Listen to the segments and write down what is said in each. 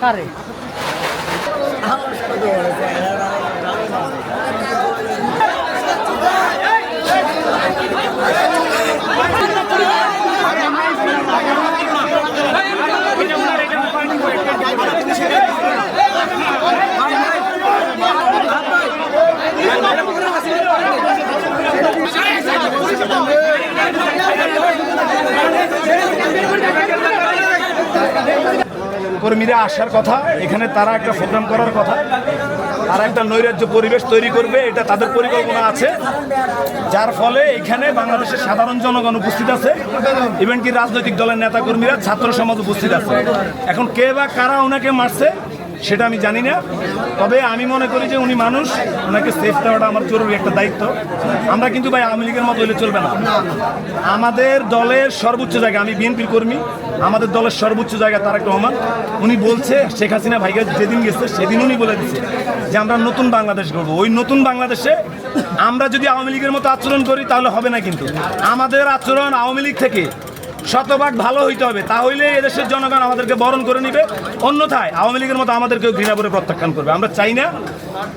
কারে? কর্মীরা আসার কথা, এখানে তারা একটা প্রোগ্রাম করার কথা, তারা একটা নৈরাজ্য পরিবেশ তৈরি করবে, এটা তাদের পরিকল্পনা আছে। যার ফলে এখানে বাংলাদেশের সাধারণ জনগণ উপস্থিত আছে ইভেন কি রাজনৈতিক দলের নেতাকর্মীরা ছাত্র সমাজ উপস্থিত আছে। এখন কে বা কারা ওনাকে মারছে সেটা আমি জানি না। তবে আমি মনে করি যে উনি মানুষ, ওনাকে সেফ দেওয়াটা আমার জরুরি একটা দায়িত্ব। আমরা কিন্তু ভাই আওয়ামী লীগের মতো হলে চলবে না। আমাদের দলের সর্বোচ্চ জায়গা, আমি বিএনপির কর্মী, আমাদের দলের সর্বোচ্চ জায়গা তারেক রহমান। উনি বলছে, শেখ হাসিনা ভাইকে যেদিন গেছে সেদিন উনি বলে দিচ্ছে যে আমরা নতুন বাংলাদেশ করব ওই নতুন বাংলাদেশে আমরা যদি আওয়ামী লীগের মতো আচরণ করি তাহলে হবে না কিন্তু। আমাদের আচরণ আওয়ামী লীগ থেকে শতভাগ ভালো হইতে হবে। তাহলে এদেশের জনগণ আমাদেরকে বরণ করে নিবে। অন্যথায় আওয়ামী লীগের মতো আমাদেরকেও ঘৃণা করে প্রত্যাখ্যান করবে। আমরা চাই না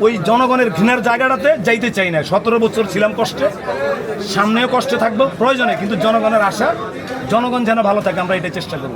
ওই জনগণের ঘৃণার জায়গাটাতে যাইতে চাই না। সতেরো বছর ছিলাম কষ্টে, সামনেও কষ্টে থাকব, প্রয়োজনে, কিন্তু জনগণের আশা, জনগণ যেন ভালো থাকে, আমরা এটাই চেষ্টা করব।